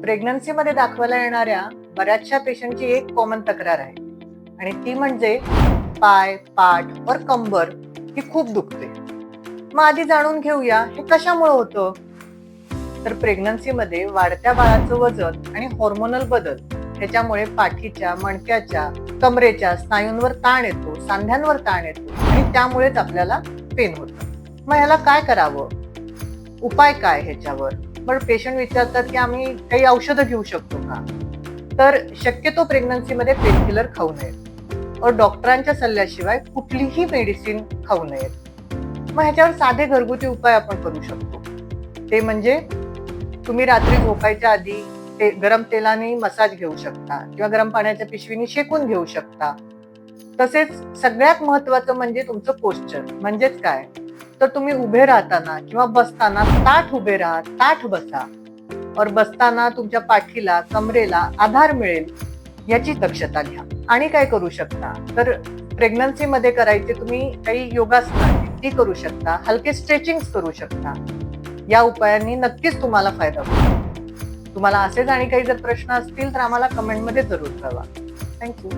प्रेग्नन्सीमध्ये दाखवायला येणाऱ्या बऱ्याचशा पेशंटची एक कॉमन तक्रार आहे. आणि ती म्हणजे पाय पाठ वर कंबर ही खूप दुखते. मग आधी जाणून घेऊया हे कशामुळे होतं? तर प्रेग्नन्सीमध्ये वाढत्या बाळाचं वजन आणि हॉर्मोनल बदल ह्याच्यामुळे पाठीच्या मणक्याच्या कमरेच्या स्नायूंवर ताण येतो सांध्यांवर ताण येतो आणि त्यामुळेच आपल्याला पेन होतं. मग ह्याला काय करावं? उपाय काय ह्याच्यावर? पण पेशंट विचारतात की आम्ही काही औषधं घेऊ शकतो का? तर शक्यतो प्रेग्नन्सीमध्ये पेनकिलर खाऊ नयेत. और डॉक्टरांच्या सल्ल्याशिवाय कुठलीही मेडिसिन खाऊ नयेत. मग ह्याच्यावर साधे घरगुती उपाय आपण करू शकतो. ते म्हणजे तुम्ही रात्री झोपायच्या आधी ते गरम तेलाने मसाज घेऊ शकता किंवा गरम पाण्याच्या पिशवीने शेकून घेऊ शकता. तसेच सगळ्यात महत्वाचं म्हणजे तुमचं पोस्चर म्हणजेच काय? तर तुम्ही उभे राहताना किंवा बसताना ताठ उभे राहा ताठ बसा. और बसताना तुमच्या पाठीला कमरेला आधार मिळेल याची दक्षता घ्या. आणि काय करू शकता? तर प्रेग्नन्सीमध्ये करायचे तुम्ही काही योगासनं ती करू शकता. हलके स्ट्रेचिंग करू शकता. या उपायांनी नक्कीच तुम्हाला फायदा होईल. तुम्हाला असेच आणि काही जर प्रश्न असतील तर आम्हाला कमेंटमध्ये जरूर कळवा. थँक्यू